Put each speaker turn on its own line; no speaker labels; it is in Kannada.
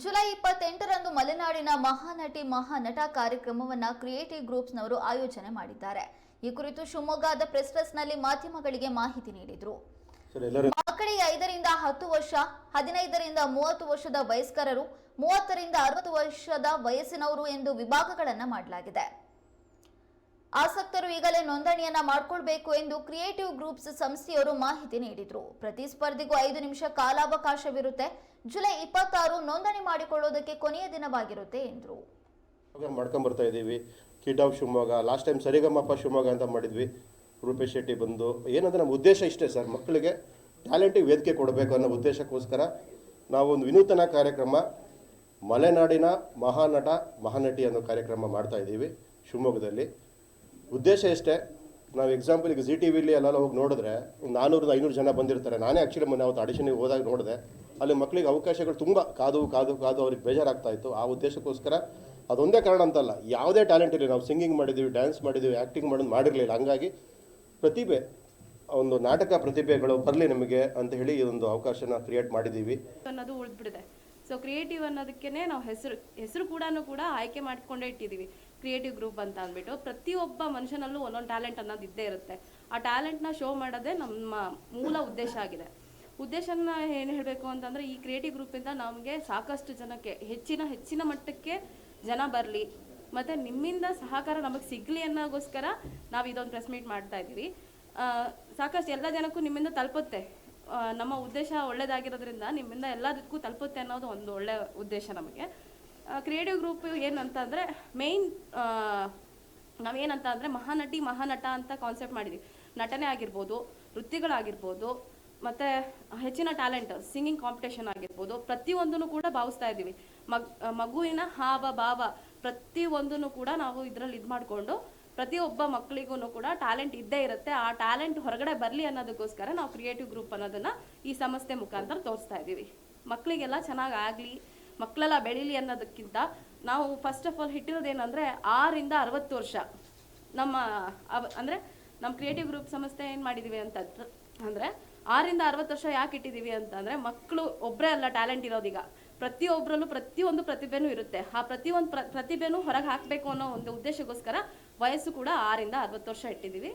ಜುಲೈ ಇಪ್ಪತ್ತೆಂಟರಂದು ಮಲೆನಾಡಿನ ಮಹಾನಟಿ ಮಹಾನಟ ಕಾರ್ಯಕ್ರಮವನ್ನು ಕ್ರಿಯೇಟಿವ್ ಗ್ರೂಪ್ಸ್ನವರು ಆಯೋಜನೆ ಮಾಡಿದ್ದಾರೆ. ಈ ಕುರಿತು ಶಿವಮೊಗ್ಗದ ಪ್ರೆಸ್ನಲ್ಲಿ ಮಾಧ್ಯಮಗಳಿಗೆ ಮಾಹಿತಿ ನೀಡಿದರು. ಮಕ್ಕಳಿಗೆ ಐದರಿಂದ ಹತ್ತು ವರ್ಷ ಹದಿನೈದರಿಂದ ಮೂವತ್ತು ವರ್ಷದ ವಯಸ್ಕರರು ಮೂವತ್ತರಿಂದ ಅರವತ್ತು ವರ್ಷದ ವಯಸ್ಸಿನವರು ಎಂದು ವಿಭಾಗಗಳನ್ನು ಮಾಡಲಾಗಿದೆ. ಆಸಕ್ತರು ಈಗಲೇ ನೋಂದಣಿಯನ್ನ ಮಾಡಿಕೊಳ್ಬೇಕು ಎಂದು ಕ್ರಿಯೇಟಿವ್ ಗ್ರೂಪ್ಸ್ ಸಂಸ್ಥೆಯವರು ಮಾಹಿತಿ ನೀಡಿದ್ರು. ಪ್ರತಿ ಸ್ಪರ್ಧಿಗೂ ಐದು ನಿಮಿಷ ಕಾಲಾವಕಾಶವಿರುತ್ತೆ. ಜುಲೈ ಇಪ್ಪತ್ತಾರು ನೋಂದಣಿ ಮಾಡಿಕೊಳ್ಳೋದಕ್ಕೆ ಕೊನೆಯ ದಿನವಾಗಿರುತ್ತೆ ಎಂದರು.
ಮಾಡ್ಕೊಂಡ್ ಬರ್ತಾ ಇದ್ದೀವಿ. Kid of Shivamogga, last time Sarigamapa Shivamogga ಅಂತ ಮಾಡಿದ್ವಿ. ರೂಪೇಶ್ ಶೆಟ್ಟಿ ಬಂದು ಏನಂದ್ರೆ ನಮ್ಮ ಉದ್ದೇಶ ಇಷ್ಟೇ ಸರ್, ಮಕ್ಕಳಿಗೆ ಟ್ಯಾಲೆಂಟಿಗೆ ವೇದಿಕೆ ಕೊಡಬೇಕು ಅನ್ನೋ ಉದ್ದೇಶಕ್ಕೋಸ್ಕರ ನಾವು ಒಂದು ವಿನೂತನ ಕಾರ್ಯಕ್ರಮ, ಮಲೆನಾಡಿನ ಮಹಾನಟ, ಮಹಾನಟಿ ಅನ್ನೋ ಕಾರ್ಯಕ್ರಮ ಮಾಡ್ತಾ ಇದ್ದೀವಿ ಶಿವಮೊಗ್ಗದಲ್ಲಿ. ಉದ್ದೇಶ ಇಷ್ಟೇ. ನಾವು ಎಕ್ಸಾಂಪಲ್ ಈಗ ಜಿ ಟಿ ವಿಲಿ ಎಲ್ಲ ಹೋಗಿ ನೋಡಿದ್ರೆ ಒಂದು ನಾನ್ನೂರಿಂದ ಐನೂರು ಜನ ಬಂದಿರ್ತಾರೆ. ನಾನೇ ಆ್ಯಕ್ಚುಲಿ ಮೊನ್ನೆ ಅವತ್ತು ಆಡಿಷನ್ಗೆ ಹೋದಾಗ ನೋಡಿದೆ. ಅಲ್ಲಿ ಮಕ್ಕಳಿಗೆ ಅವಕಾಶಗಳು ತುಂಬ ಕಾದು ಕಾದು ಕಾದು ಅವ್ರಿಗೆ ಬೇಜಾರಾಗ್ತಾ ಇತ್ತು. ಆ ಉದ್ದೇಶಕ್ಕೋಸ್ಕರ ಅದೊಂದೇ ಕಾರಣ ಅಂತಲ್ಲ, ಯಾವುದೇ ಟ್ಯಾಲೆಂಟ್ ಇರಲಿ, ನಾವು ಸಿಂಗಿಂಗ್ ಮಾಡಿದ್ದೀವಿ ಡ್ಯಾನ್ಸ್ ಮಾಡಿದ್ದೀವಿ ಆ್ಯಕ್ಟಿಂಗ್ ಮಾಡೋದು ಮಾಡಿರಲಿಲ್ಲ. ಹಂಗಾಗಿ ಪ್ರತಿಭೆ, ಒಂದು ನಾಟಕ ಪ್ರತಿಭೆಗಳು ಬರಲಿ ನಮಗೆ ಅಂತ ಹೇಳಿ ಈ ಒಂದು ಅವಕಾಶನ ಕ್ರಿಯೇಟ್ ಮಾಡಿದ್ದೀವಿ
ಅನ್ನೋದು ಉಳಿದ್ಬಿಡಿದೆ. ಸೊ ಕ್ರಿಯೇಟಿವ್ ಅನ್ನೋದಕ್ಕೇನೆ ನಾವು ಹೆಸರು ಹೆಸರು ಕೂಡ ಕೂಡ ಆಯ್ಕೆ ಮಾಡಿಕೊಂಡೇ ಇಟ್ಟಿದ್ದೀವಿ. ಕ್ರಿಯೇಟಿವ್ ಗ್ರೂಪ್ ಅಂತ ಅಂದ್ಬಿಟ್ಟು ಪ್ರತಿಯೊಬ್ಬ ಮನುಷ್ಯನಲ್ಲೂ ಒಂದೊಂದು ಟ್ಯಾಲೆಂಟ್ ಅನ್ನೋದು ಇದ್ದೇ ಇರುತ್ತೆ. ಆ ಟ್ಯಾಲೆಂಟ್ನ ಶೋ ಮಾಡೋದೇ ನಮ್ಮ ಮೂಲ ಉದ್ದೇಶ ಆಗಿದೆ. ಉದ್ದೇಶನ ಏನು ಹೇಳಬೇಕು ಅಂತಂದರೆ ಈ ಕ್ರಿಯೇಟಿವ್ ಗ್ರೂಪಿಂದ ನಮಗೆ ಸಾಕಷ್ಟು ಜನಕ್ಕೆ, ಹೆಚ್ಚಿನ ಹೆಚ್ಚಿನ ಮಟ್ಟಕ್ಕೆ ಜನ ಬರಲಿ. ಮತ್ತು ನಿಮ್ಮಿಂದ ಸಹಕಾರ ನಮಗೆ ಸಿಗಲಿ ಅನ್ನೋಗೋಸ್ಕರ ನಾವು ಇದೊಂದು ಪ್ರೆಸ್ ಮೀಟ್ ಮಾಡ್ತಾ ಇದ್ದೀವಿ. ಸಾಕಷ್ಟು ಎಲ್ಲ ಜನಕ್ಕೂ ನಿಮ್ಮಿಂದ ತಲುಪುತ್ತೆ. ನಮ್ಮ ಉದ್ದೇಶ ಒಳ್ಳೆಯದಾಗಿರೋದ್ರಿಂದ ನಿಮ್ಮಿಂದ ಎಲ್ಲದಕ್ಕೂ ತಲುಪುತ್ತೆ ಅನ್ನೋದು ಒಂದು ಒಳ್ಳೆಯ ಉದ್ದೇಶ ನಮಗೆ. ಕ್ರಿಯೇಟಿವ್ ಗ್ರೂಪ್ ಏನಂತಂದರೆ ಮೇಯ್ನ್ ನಾವೇನಂತ ಅಂದರೆ ಮಹಾನಟಿ, ಮಹಾನಟ ಅಂತ ಕಾನ್ಸೆಪ್ಟ್ ಮಾಡಿದ್ವಿ. ನಟನೆ ಆಗಿರ್ಬೋದು, ವೃತ್ತಿಗಳಾಗಿರ್ಬೋದು, ಮತ್ತು ಹೆಚ್ಚಿನ ಟ್ಯಾಲೆಂಟ್ ಸಿಂಗಿಂಗ್ ಕಾಂಪಿಟೇಷನ್ ಆಗಿರ್ಬೋದು, ಪ್ರತಿಯೊಂದನ್ನು ಕೂಡ ಭಾವಿಸ್ತಾ ಇದ್ದೀವಿ. ಮಗ್, ಮಗುವಿನ ಹಾವ, ಭಾವ ಪ್ರತಿಯೊಂದನ್ನು ಕೂಡ ನಾವು ಇದರಲ್ಲಿ ಇದು ಮಾಡಿಕೊಂಡು ಪ್ರತಿಯೊಬ್ಬ ಮಕ್ಕಳಿಗೂ ಕೂಡ ಟ್ಯಾಲೆಂಟ್ ಇದ್ದೇ ಇರುತ್ತೆ. ಆ ಟ್ಯಾಲೆಂಟ್ ಹೊರಗಡೆ ಬರಲಿ ಅನ್ನೋದಕ್ಕೋಸ್ಕರ ನಾವು ಕ್ರಿಯೇಟಿವ್ ಗ್ರೂಪ್ ಅನ್ನೋದನ್ನು ಈ ಸಂಸ್ಥೆ ಮುಖಾಂತರ ತೋರಿಸ್ತಾ ಇದ್ದೀವಿ. ಮಕ್ಕಳಿಗೆಲ್ಲ ಚೆನ್ನಾಗಿ ಆಗಲಿ, ಮಕ್ಕಳೆಲ್ಲ ಬೆಳೀಲಿ ಅನ್ನೋದಕ್ಕಿಂತ ನಾವು ಫಸ್ಟ್ ಆಫ್ ಆಲ್ ಹಿಟ್ಟಿರೋದೇನಂದರೆ ಆರಿಂದ ಅರವತ್ತು ವರ್ಷ ನಮ್ಮ ಅವ, ಅಂದರೆ ನಮ್ಮ ಕ್ರಿಯೇಟಿವ್ ಗ್ರೂಪ್ ಸಂಸ್ಥೆ ಏನು ಮಾಡಿದ್ದೀವಿ ಅಂತ ಅಂದರೆ ಆರಿಂದ ಅರವತ್ತು ವರ್ಷ ಯಾಕೆ ಇಟ್ಟಿದ್ದೀವಿ ಅಂತಂದರೆ ಮಕ್ಕಳು ಒಬ್ಬರೇ ಅಲ್ಲ ಟ್ಯಾಲೆಂಟ್ ಇರೋದೀಗ. ಪ್ರತಿಯೊಬ್ಬರಲ್ಲೂ ಪ್ರತಿಯೊಂದು ಪ್ರತಿಭೆನೂ ಇರುತ್ತೆ. ಆ ಪ್ರತಿಯೊಂದು ಪ್ರ, ಪ್ರತಿಭೆನೂ ಹೊರಗೆ ಹಾಕಬೇಕು ಅನ್ನೋ ಒಂದು ಉದ್ದೇಶಕ್ಕೋಸ್ಕರ ವಯಸ್ಸು ಕೂಡ ಆರಿಂದ ಅರವತ್ತು ವರ್ಷ ಇಟ್ಟಿದ್ದೀವಿ.